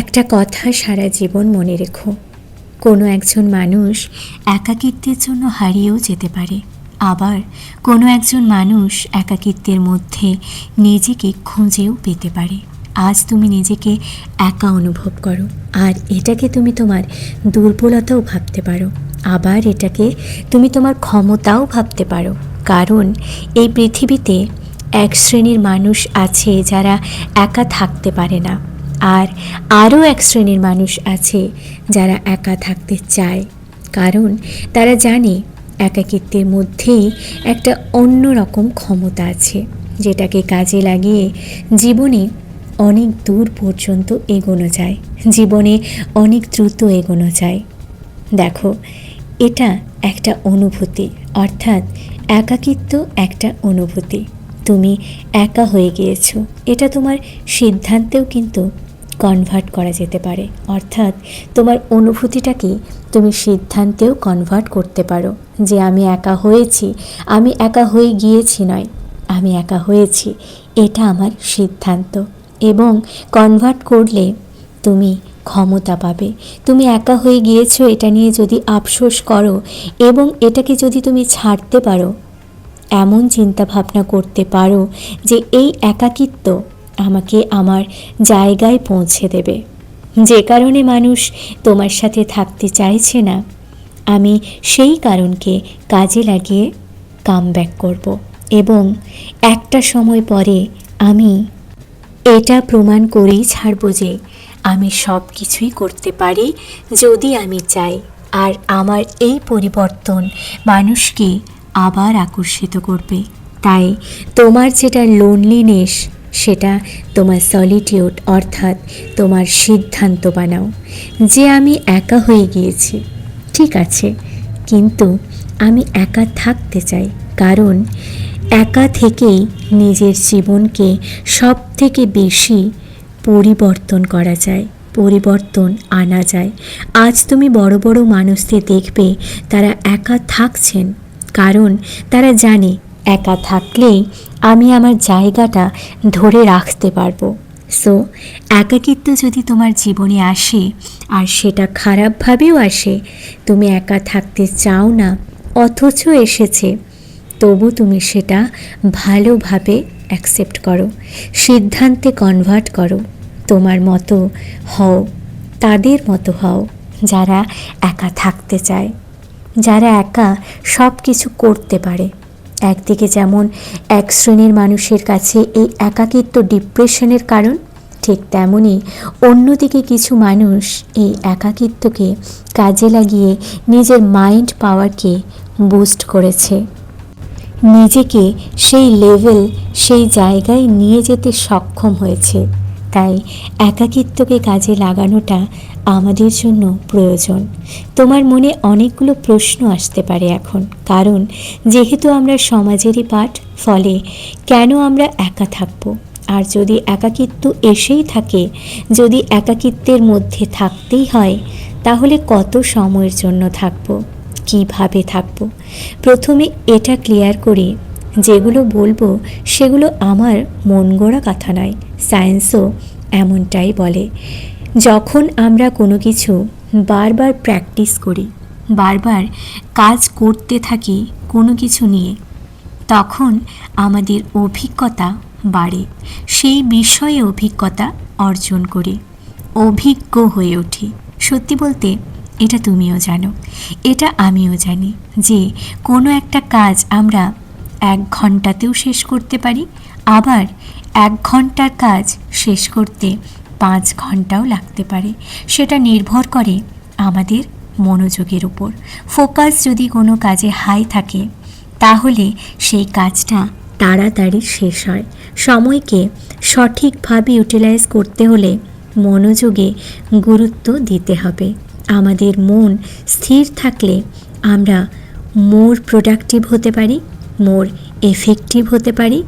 একটা কথা সারা জীবন মনে রেখো। কোনো একজন মানুষ একাকিত্বের জন্য হারিয়েও যেতে পারে। আবার কোনো একজন মানুষ একাকিত্বের মধ্যে নিজেকে খুঁজেও পেতে পারে। আজ তুমি নিজেকে একা অনুভব করো, আর এটাকে তুমি তোমার দুর্বলতাও ভাবতে পারো। আবার এটাকে তুমি তোমার ক্ষমতাও ভাবতে পারো, কারণ এই পৃথিবীতে এক শ্রেণির মানুষ আছে যারা একা থাকতে পারে না। আর আরও এক শ্রেণির মানুষ আছে যারা একা থাকতে চায়। কারণ তারা জানে একাকিত্বের মধ্যেই একটা অন্য রকম ক্ষমতা আছে, যেটাকে কাজে লাগিয়ে জীবনে অনেক দূর পর্যন্ত এগোনো যায়, জীবনে অনেক দ্রুত এগোনো যায়। দেখো, এটা একটা অনুভূতি, অর্থাৎ একাকিত্ব একটা অনুভূতি। তুমি একা হয়ে গিয়েছো, এটা তোমার সিদ্ধান্তেও কিন্তু কনভার্ট করা যেতে পারে। অর্থাৎ তোমার অনুভূতিটাকে তুমি সিদ্ধান্তেও কনভার্ট করতে পারো যে আমি একা হয়েছি, আমি একা হয়ে গিয়েছি নয়, আমি একা হয়েছি। এটা আমার সিদ্ধান্ত। এবং কনভার্ট করলে তুমি ক্ষমতা পাবে। তুমি একা হয়ে গিয়েছো, এটা নিয়ে যদি আফসোস করো এবং এটাকে যদি তুমি ছাড়তে পারো, এমন চিন্তাভাবনা করতে পারো যে এই একাকিত্ব আমাকে আমার জায়গায় পৌঁছে দেবে। যে কারণে মানুষ তোমার সাথে থাকতে চাইছে না, আমি সেই কারণকে কাজে লাগিয়ে কাম ব্যাক করব এবং একটা সময় পরে আমি এটা প্রমাণ করেই ছাড়বো যে আমি সব কিছুই করতে পারি যদি আমি চাই। আর আমার এই পরিবর্তন মানুষকে আবার আকর্ষিত করবে। তাই তোমার যেটা লোনলিনেস সেটা তোমার সলিটিউড অর্থাৎ তোমার সিদ্ধান্ত বানাও। যে আমি একা হয়ে গিয়েছি, ঠিক আছে, কিন্তু আমি একা থাকতে চাই, কারণ একা থেকেই নিজের জীবনকে সব থেকে বেশি পরিবর্তন করা যায়, পরিবর্তন আনা যায়। আজ তুমি বড় বড় মানুষদের দেখবে, তারা একা থাকছেন, কারণ তারা জানে একা থাকলেই আমি আমার জায়গাটা ধরে রাখতে পারব। সো একাকিত্ব যদি তোমার জীবনে আসে আর সেটা খারাপভাবেও আসে, তুমি একা থাকতে চাও না, অথচ এসেছে, তবু তুমি সেটা ভালোভাবে অ্যাকসেপ্ট করো, সিদ্ধান্তে কনভার্ট করো। তোমার মতো হও, তাদের মতো হও, যারা একা থাকতে চায়, যারা একা সব কিছু করতে পারে। একদিকে যেমন এক শ্রেণির মানুষের কাছে এই একাকিত্ব ডিপ্রেশনের কারণ, ঠিক তেমনই অন্যদিকে কিছু মানুষ এই একাকিত্বকে কাজে লাগিয়ে নিজের মাইন্ড পাওয়ারকে বুস্ট করেছে। নিজেকে সেই লেভেল সেই জায়গায় নিয়ে যেতে সক্ষম হয়েছে। তাই একাকিত্বকে কাজে লাগানোটা আমাদের জন্য প্রয়োজন। তোমার মনে অনেকগুলো প্রশ্ন আসতে পারে এখন, কারণ যেহেতু আমরা সমাজেরই পাঠ, ফলে কেন আমরা একা থাকব? আর যদি একাকিত্ব এসেই থাকে, যদি একাকিত্বের মধ্যে থাকতেই হয়, তাহলে কত সময়ের জন্য থাকব? কীভাবে থাকব? প্রথমে এটা ক্লিয়ার করে, যেগুলো বলব সেগুলো আমার মন গড়া কথা নয়। সায়েন্সও এমনটাই বলে। যখন আমরা কোনো কিছু বারবার প্র্যাকটিস করি, বারবার কাজ করতে থাকি কোনো কিছু নিয়ে, তখন আমাদের অভিজ্ঞতা বাড়ে। সেই বিষয়ে অভিজ্ঞতা অর্জন করি, অভিজ্ঞ হয়ে উঠি। সত্যি বলতে এটা তুমিও জানো, এটা আমিও জানি যে কোনো একটা কাজ আমরা এক ঘন্টাতেও শেষ করতে পারি, আবার এক ঘণ্টার কাজ শেষ করতে পাঁচ ঘন্টাও লাগতে পারে। সেটা নির্ভর করে আমাদের মনোযোগের উপর। ফোকাস যদি কোনো কাজে হাই থাকে, তাহলে সেই কাজটা তাড়াতাড়ি শেষ হয়। সময়কে সঠিকভাবে ইউটিলাইজ করতে হলে মনোযোগে গুরুত্ব দিতে হবে। আমাদের মন স্থির থাকলে আমরা মোর প্রোডাক্টিভ হতে পারি, মোর এফেক্টিভ হতে পারি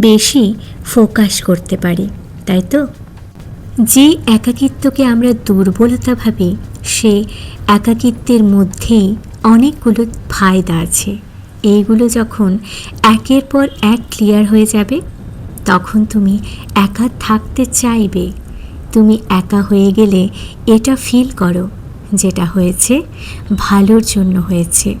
বেশি ফোকাস করতে পারি, তাই তো? যে একাকিত্বকে আমরা দুর্বলতা ভাবি, সে একাকিত্বের মধ্যেই অনেকগুলো ফায়দা আছে। এইগুলো যখন একের পর এক ক্লিয়ার হয়ে যাবে, তখন তুমি একা থাকতে চাইবে। তুমি একা হয়ে গেলে এটা ফিল করো, যেটা হয়েছে ভালোর জন্য হয়েছে।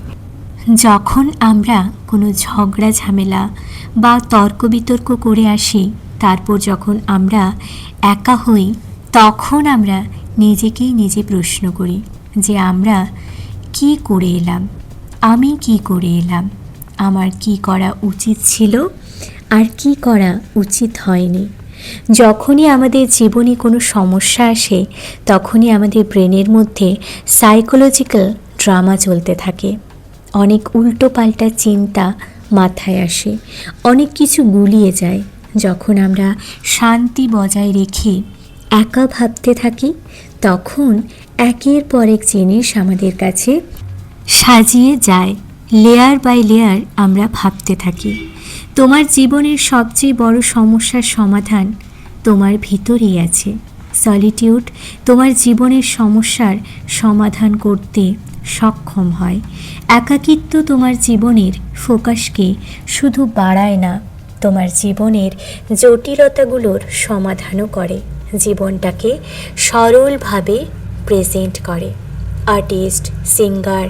যখন আমরা কোনো ঝগড়া, ঝামেলা বা তর্ক বিতর্ক করে আসি, তারপর যখন আমরা একা হই, তখন আমরা নিজেকেই নিজে প্রশ্ন করি যে আমরা কি করে এলাম? আমি কি করে এলাম? আমার কি করা উচিত ছিল? আর কি করা উচিত হয়নি? যখনই আমাদের জীবনে কোনো সমস্যা আসে, তখনই আমাদের ব্রেনের মধ্যে সাইকোলজিক্যাল ড্রামা চলতে থাকে। অনেক উল্টো পাল্টা চিন্তা মাথায় আসে। অনেক কিছু গুলিয়ে যায়। যখন আমরা শান্তি বজায় রেখে একা ভাবতে থাকি, তখন একের পর এক জিনিস আমাদের কাছে সাজিয়ে যায়। লেয়ার বাই লেয়ার আমরা ভাবতে থাকি। তোমার জীবনের সবচেয়ে বড় সমস্যার সমাধান তোমার ভিতরেই আছে। সলিটিউড তোমার জীবনের সমস্যার সমাধান করতে সক্ষম হয়। একাকিত্ব তোমার জীবনের ফোকাসকে শুধু বাড়ায় না, তোমার জীবনের জটিলতাগুলোর সমাধানও করে, জীবনটাকে সরলভাবে প্রেজেন্ট করে। আর্টিস্ট সিঙ্গার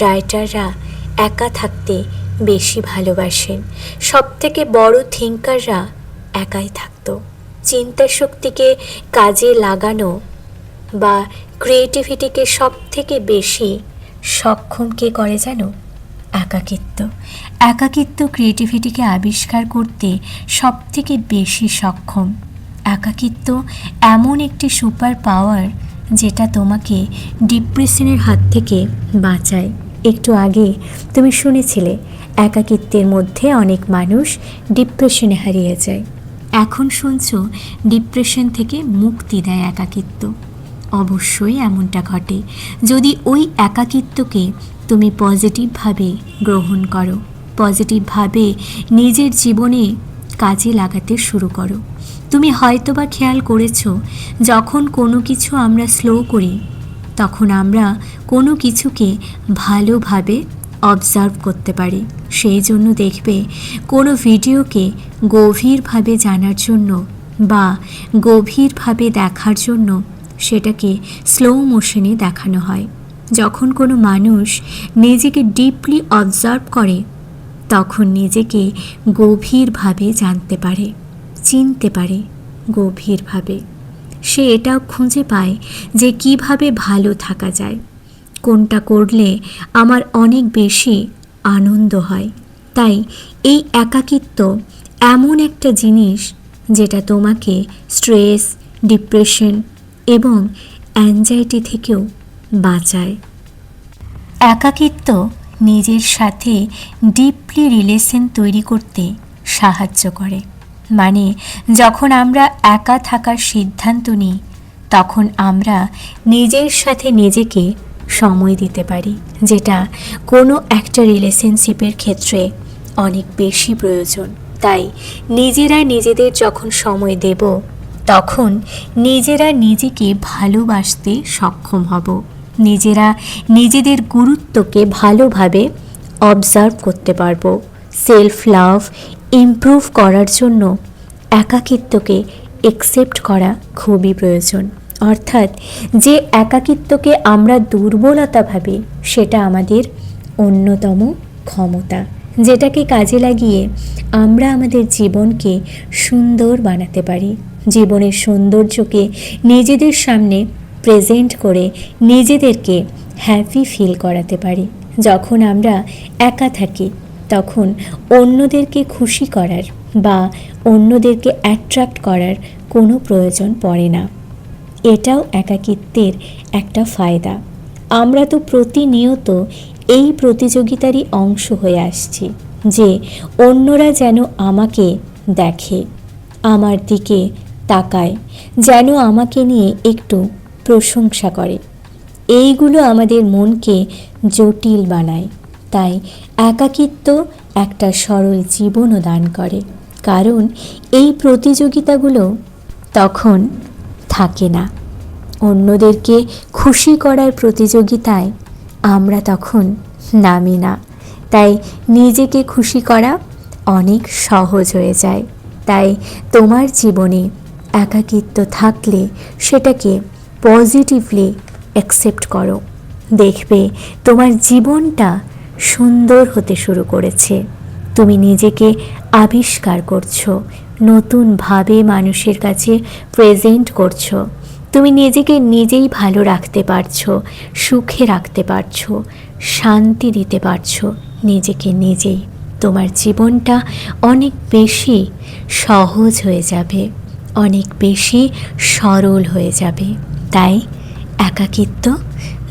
রাইটাররা একা থাকতে বেশি ভালোবাসেন। সবথেকে বড় থিঙ্কাররা একাই থাকতো। চিন্তা শক্তিকে কাজে লাগানো বা ক্রিয়েটিভিটিকে সব থেকে বেশি সক্ষম কে করে যেন একাকিত্ব। একাকিত্ব ক্রিয়েটিভিটিকে আবিষ্কার করতে সব থেকে বেশি সক্ষম। একাকিত্ব এমন একটি সুপার পাওয়ার যেটা তোমাকে ডিপ্রেশনের হাত থেকে বাঁচায়। একটু আগে তুমি শুনেছিলে, একাকিত্বের মধ্যে অনেক মানুষ ডিপ্রেশনে হারিয়ে যায়। এখন শুনছ, ডিপ্রেশন থেকে মুক্তি দেয় একাকিত্ব। অবশ্যই এমনটা ঘটে। যদি ওই একাকিত্বকে তুমি পজিটিভভাবে গ্রহণ করো পজিটিভভাবে নিজের জীবনে কাজে লাগাতে শুরু করো। তুমি হয়তোবা খেয়াল করেছ, যখন কোনো কিছু আমরা স্লো করি, তখন আমরা কোনো কিছুকে ভালোভাবে অবজার্ভ করতে পারি। সেই জন্য দেখবে কোনো ভিডিওকে গভীরভাবে জানার জন্য বা গভীরভাবে দেখার জন্য সেটাকে স্লো মোশনে দেখানো হয়। যখন কোনো মানুষ নিজেকে ডিপলি অবজার্ভ করে, তখন নিজেকে গভীরভাবে জানতে পারে, চিনতে পারে গভীরভাবে। সে এটাও খুঁজে পায় যে কীভাবে ভালো থাকা যায়। কোনটা করলে আমার অনেক বেশি আনন্দ হয়। তাই এই একাকিত্ব এমন একটা জিনিস যেটা তোমাকে স্ট্রেস, ডিপ্রেশন এবং অ্যাংজাইটি থেকেও বাঁচায়। একাকিত্ব নিজের সাথে ডিপলি রিলেশন তৈরি করতে সাহায্য করে। মানে যখন আমরা একা থাকার সিদ্ধান্ত নিই, তখন আমরা নিজের সাথে নিজেকে সময় দিতে পারি, যেটা কোনো একটা রিলেশনশিপের ক্ষেত্রে অনেক বেশি প্রয়োজন। তাই নিজেরা নিজেদের যখন সময় দেব, তখন নিজেরা নিজেকে ভালোবাসতে সক্ষম হব। নিজেরা নিজেদের গুরুত্বকে ভালোভাবে অবজার্ভ করতে পারব। সেলফ লাভ ইমপ্রুভ করার জন্য একাকিত্বকে একসেপ্ট করা খুবই প্রয়োজন। অর্থাৎ যে একাকিত্বকে আমরা দুর্বলতা ভাবি, সেটা আমাদের অন্যতম ক্ষমতা, যেটাকে কাজে লাগিয়ে আমরা আমাদের জীবনকে সুন্দর বানাতে পারি। জীবনের সৌন্দর্যকে নিজেদের সামনে প্রেজেন্ট করে নিজেদেরকে হ্যাপি ফিল করাতে পারি। যখন আমরা একা থাকি, তখন অন্যদেরকে খুশি করার বা অন্যদেরকে অ্যাট্রাক্ট করার কোনো প্রয়োজন পড়ে না। এটাও একাকিত্বের একটা ফায়দা। আমরা তো প্রতিনিয়ত এই প্রতিযোগিতারই অংশ হয়ে আসছি যে অন্যরা যেন আমাকে দেখে, আমার দিকে তাকায়, যেন আমাকে নিয়ে একটু প্রশংসা করে। এইগুলো আমাদের মনকে জটিল বানায়, তাই একাকিত্ব একটা সরল জীবনও দান করে। কারণ এই প্রতিযোগিতাগুলো তখন থাকে না। অন্যদেরকে খুশি করার প্রতিযোগিতায় আমরা তখন নামি না। তাই নিজেকে খুশি করা অনেক সহজ হয়ে যায়। তাই তোমার জীবনে একাকিত্ব থাকলে সেটাকে পজিটিভলি অ্যাকসেপ্ট করো। দেখবে তোমার জীবনটা সুন্দর হতে শুরু করেছে। তুমি নিজেকে আবিষ্কার করছ নতুনভাবে মানুষের কাছে প্রেজেন্ট করছ। তুমি নিজেকে নিজেই ভালো রাখতে পারছ, সুখে রাখতে পারছ, শান্তি দিতে পারছ নিজেকে নিজেই। তোমার জীবনটা অনেক বেশি সহজ হয়ে যাবে, অনেক বেশি সরল হয়ে যাবে। তাই একাকিত্ব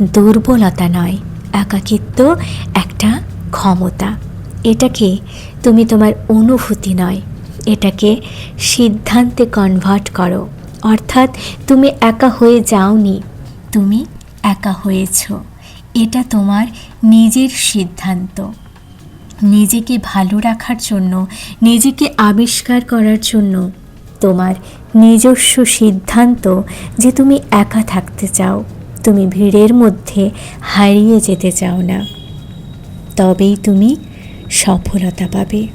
দুর্বলতা নয়, একাকিত্ব একটা ক্ষমতা। এটাকে তুমি তোমার অনুভূতি নয় এটাকে সিদ্ধান্তে কনভার্ট করো। অর্থাৎ তুমি একা হয়ে যাওনি, তুমি একা হয়েছ। এটা তোমার নিজের সিদ্ধান্ত। নিজেকে ভালো রাখার জন্য, নিজেকে আবিষ্কার করার জন্য তোমার নিজস্ব সিদ্ধান্ত যে তুমি একা থাকতে চাও। তুমি ভিড়ের মধ্যে হারিয়ে যেতে চাও না। তবেই তুমি সফলতা পাবে।